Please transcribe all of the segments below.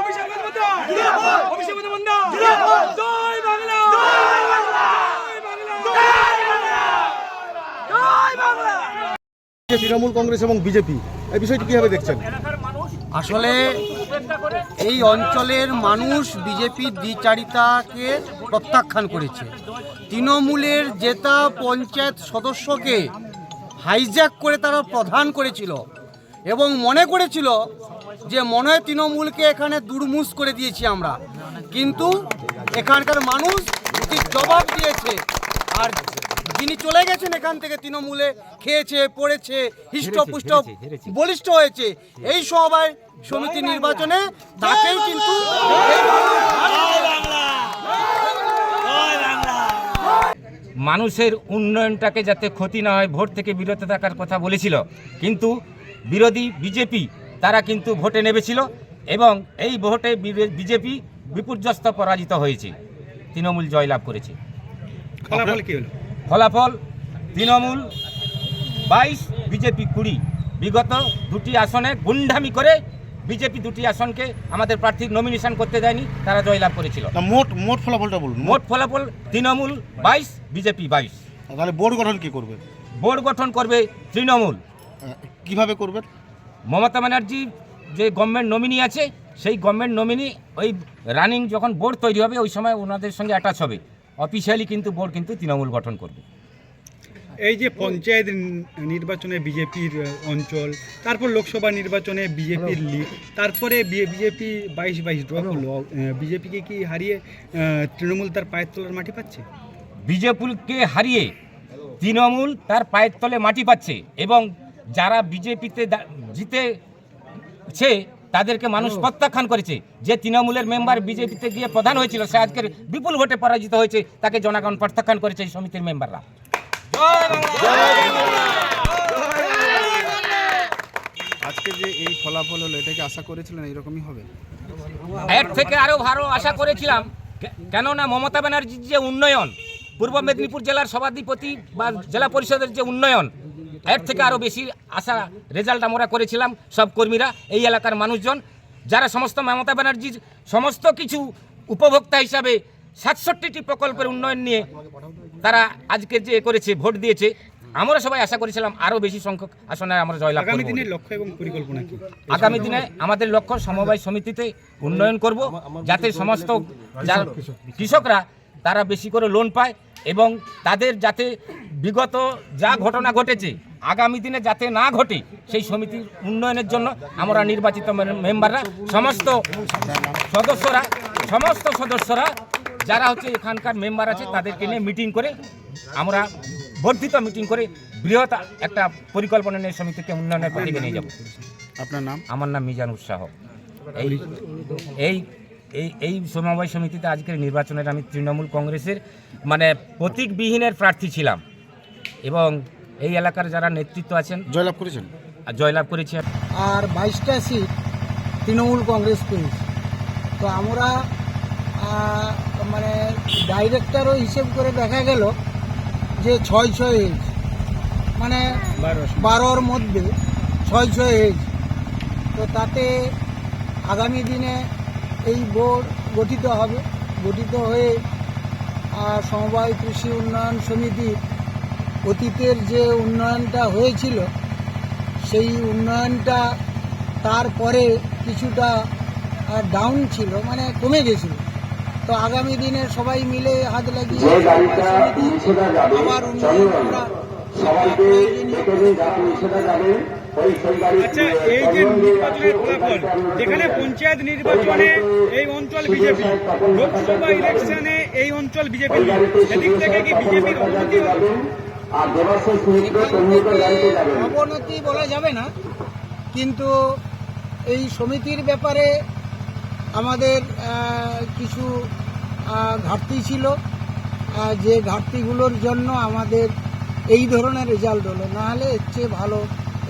অভিষেক বন্দ্যোপাধ্যায় অভিষেক বন্দ্যোপাধ্যায় জয় বাংলা জয় বাংলা জয় বাংলা যে তৃণমূল কংগ্রেস এবং বিজেপি, এই বিষয়টি কীভাবে দেখছেন? আসলে এই অঞ্চলের মানুষ বিজেপির দ্বিচারিতাকে প্রত্যাখ্যান করেছে। তৃণমূলের জেতা পঞ্চায়েত সদস্যকে হাইজ্যাক করে তারা প্রধান করেছিল এবং মনে করেছিল যে মনে হয় তৃণমূলকে এখানে দুর্মুষ করে দিয়েছি আমরা। কিন্তু এখানকার মানুষ জবাব দিয়েছে আর যিনি চলে গেছেন এখান থেকে তৃণমূলে খেয়েছে পড়েছে হৃষ্টপুষ্ট বলিষ্ঠ হয়েছে এই সভায় সমিতি নির্বাচনে তাকেই কিন্তু মানুষের উন্নয়নটাকে যাতে ক্ষতি না হয় ভোট থেকে বিরত থাকার কথা বলেছিল। কিন্তু বিরোধী বিজেপি তারা কিন্তু ভোটে নেমেছিল এবং এই ভোটে বিজেপি বিপর্যস্ত পরাজিত হয়েছে তৃণমূল জয়লাভ করেছে। ফলাফল কি হলো? ফলাফল তৃণমূল বাইশ বিজেপি কুড়ি। বিগত দুটি আসনে গুন্ডামি করে বিজেপি দুটি আসনকে আমাদের প্রার্থীর নমিনেশন করতে দেয়নি তারা জয়লাভ করেছিল। মোট মোট ফলাফলটা বলুন মোট। ফলাফল তৃণমূল বাইশ বিজেপি বাইশ। তাহলে বোর্ড গঠন কি করবে? বোর্ড গঠন করবে তৃণমূল। কীভাবে করবেন মমতা ব্যানার্জি যে গভর্নমেন্ট নমিনি আছে সেই গভর্নমেন্ট নমিনি ওই রানিং যখন বোর্ড তৈরি হবে ওই সময় ওনাদের সঙ্গে অ্যাটাচ হবে। অফিসিয়ালি কিন্তু বোর্ড কিন্তু তৃণমূল গঠন করবে। এই যে পঞ্চায়েত নির্বাচনে বিজেপির অঞ্চল তারপর লোকসভা নির্বাচনে বিজেপির লিড তারপরে বিজেপি বাইশ বাইশ ড্র করল। বিজেপিকে কি হারিয়ে তৃণমূল তার পায়ের তলার মাটি পাচ্ছে? বিজেপিকে হারিয়ে তৃণমূল তার পায়ের তলে মাটি পাচ্ছে এবং যারা বিজেপিতে জিতেছে তাদেরকে মানুষ প্রত্যাখ্যান করেছে। যে তৃণমূলের মেম্বার বিজেপিতে গিয়ে প্রধান হয়েছিল সে আজকের বিপুল ভোটে পরাজিত হয়েছে তাকে জনগণ প্রত্যাখ্যান করেছে এই সমিতির মেম্বাররা। আজকে যে এই ফলাফল হলো এটাকে আশা করেছিলেন এইরকমই হবে? এর থেকে আরও ভালো আশা করেছিলাম কেননা মমতা ব্যানার্জির যে উন্নয়ন পূর্ব মেদিনীপুর জেলার সভাধিপতি বা জেলা পরিষদের যে উন্নয়ন এর থেকে আরও বেশি আশা রেজাল্ট আমরা করেছিলাম সব কর্মীরা এই এলাকার মানুষজন যারা সমস্ত মমতা ব্যানার্জির সমস্ত কিছু উপভোক্তা হিসাবে সাতষট্টিটি প্রকল্পের উন্নয়ন নিয়ে তারা আজকে যে করেছে ভোট দিয়েছে আমরা সবাই আশা করেছিলাম আরও বেশি সংখ্যক আসনে আমরা জয়লাভ আগামী করব দিনের লক্ষ্য এবং পরিকল্পনা কি? আগামী দিনে আমাদের লক্ষ্য সমবায় সমিতিতে উন্নয়ন করব যাতে সমস্ত যারা কৃষকরা তারা বেশি করে লোন পায় এবং তাদের যাতে বিগত যা ঘটনা ঘটেছে আগামী দিনে যাতে না ঘটে সেই সমিতির উন্নয়নের জন্য আমরা নির্বাচিত মেম্বাররা সমস্ত সদস্যরা সমস্ত সদস্যরা যারা হচ্ছে এখানকার মেম্বার আছে তাদেরকে নিয়ে মিটিং করে আমরা বর্ধিত মিটিং করে বৃহৎ একটা পরিকল্পনা নিয়ে সমিতিকে উন্নয়নের পথে নিয়ে যাব। আপনার নাম? আমার নাম মিজান উৎসাহ এই এই এই এই সমবায় সমিতিতে আজকের নির্বাচনের আমি তৃণমূল কংগ্রেসের মানে প্রতীকবিহীনের প্রার্থী ছিলাম এবং এই এলাকার যারা নেতৃত্ব আছেন জয়লাভ করেছেন? আর জয়লাভ করেছেন। আর বাইশটা সিট তৃণমূল কংগ্রেস পেয়েছে তো আমরা মানে ডাইরেক্টরও হিসেব করে দেখা গেল যে ছয় ছয় হয়েছে মানে বারোর মধ্যে ছয় ছয় হয়েছে তো তাতে আগামী দিনে এই বোর্ড গঠিত হবে। গঠিত হয়ে সমবায় কৃষি উন্নয়ন সমিতির অতীতের যে উন্নয়নটা হয়েছিল সেই উন্নয়নটা তারপরে কিছুটা ডাউন ছিল মানে কমে গেছিল। তো আগামী দিনে সবাই মিলে হাত লাগিয়ে আবার উন্নয়ন আচ্ছা এই যে নির্বাচনের ফলাফল যেখানে পঞ্চায়েত নির্বাচনে এই অঞ্চল বিজেপি লোকসভা ইলেকশনে এই অঞ্চল বিজেপি সেদিক থেকে কি বিজেপির থেকে অবনতি বলা যাবে না, কিন্তু এই সমিতির ব্যাপারে আমাদের কিছু ঘাটতি ছিল। যে ঘাটতিগুলোর জন্য আমাদের এই ধরনের রেজাল্ট হলো। নাহলে এর চেয়ে ভালো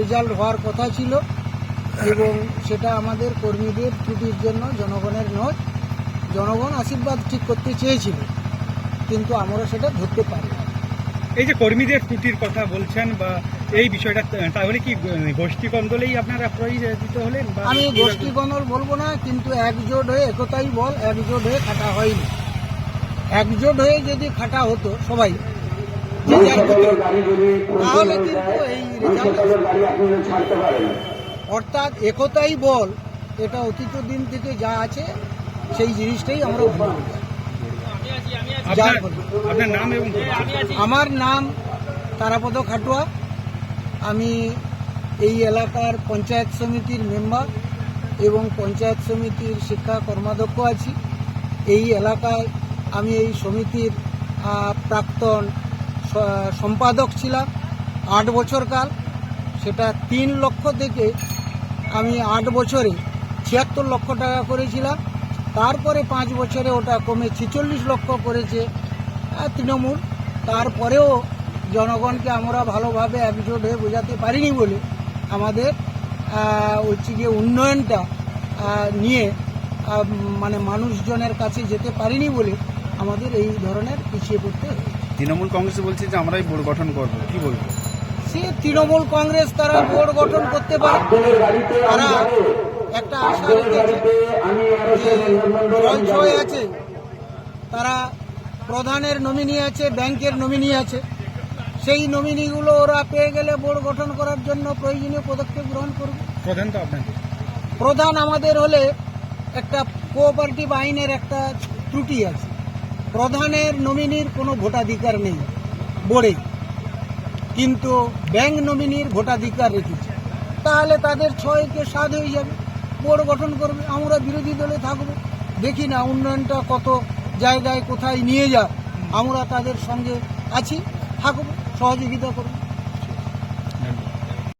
রেজাল্ট হওয়ার কথা ছিল এবং সেটা আমাদের কর্মীদের ত্রুটির জন্য জনগণের নয়, জনগণ আশীর্বাদ ঠিক করতে চেয়েছিল। কিন্তু আমরা সেটা ধরতে পারি না। এই যে কর্মীদের ত্রুটির কথা বলছেন বা এই বিষয়টা তাহলে কি আহ, গোষ্ঠী কন্দলেই আপনারা প্রয়োজিত হলেন আমি গোষ্ঠী গণল বলব না কিন্তু একজোট হয়ে একতাই বল একজোট হয়ে খাটা হয়নি। একজোট হয়ে যদি খাটা হতো সবাই তাহলে কিন্তু এই অর্থাৎ একতাই বল এটা অতীত দিন থেকে যা আছে সেই জিনিসটাই আমরা ভুলে যাই। আমার নাম তারাপদ খাটুয়া। আমি এই এলাকার পঞ্চায়েত সমিতির মেম্বার এবং পঞ্চায়েত সমিতির শিক্ষা কর্মাধ্যক্ষ আছি। এই এলাকায় আমি এই সমিতির প্রাক্তন সম্পাদক ছিলাম আট বছর কাল সেটা তিন লক্ষ থেকে আমি আট বছরে ছিয়াত্তর লক্ষ টাকা করেছিলাম। তারপরে পাঁচ বছরে ওটা কমে ছেচল্লিশ লক্ষ করেছে তৃণমূল। তারপরেও জনগণকে আমরা ভালোভাবে একজোট হয়ে বোঝাতে পারিনি বলে আমাদের হচ্ছে গিয়ে উন্নয়নটা নিয়ে মানে মানুষজনের কাছে যেতে পারিনি বলে আমাদের এই ধরনের পিছিয়ে পড়তে তৃণমূল কংগ্রেস বলছে যে আমরাই বোর্ড গঠন করব কি বলব? সে তৃণমূল কংগ্রেস তারা বোর্ড গঠন করতে পারে। তারা একটা আশা জয় আছে। তারা প্রধানের নমিনি আছে ব্যাংকের নমিনি আছে। সেই নমিনিগুলো ওরা পেয়ে গেলে বোর্ড গঠন করার জন্য প্রয়োজনীয় পদক্ষেপ গ্রহণ করবে। প্রধান তো আপনাদের। প্রধান আমাদের হলে একটা কোঅপারেটিভ আইনের একটা ত্রুটি আছে। প্রধানের নমিনির কোনো ভোটাধিকার নেই বোর্ডে কিন্তু ব্যাংক নমিনির ভোটাধিকার রেখেছে। তাহলে তাদের ছয়কে সাত হয়ে যাবে। বোর্ড গঠন করবে, আমরা বিরোধী দলে থাকব। দেখি না উন্নয়নটা কত জায়গায় কোথায় নিয়ে যায়। আমরা তাদের সঙ্গে আছি, থাকব, সহযোগিতা করব।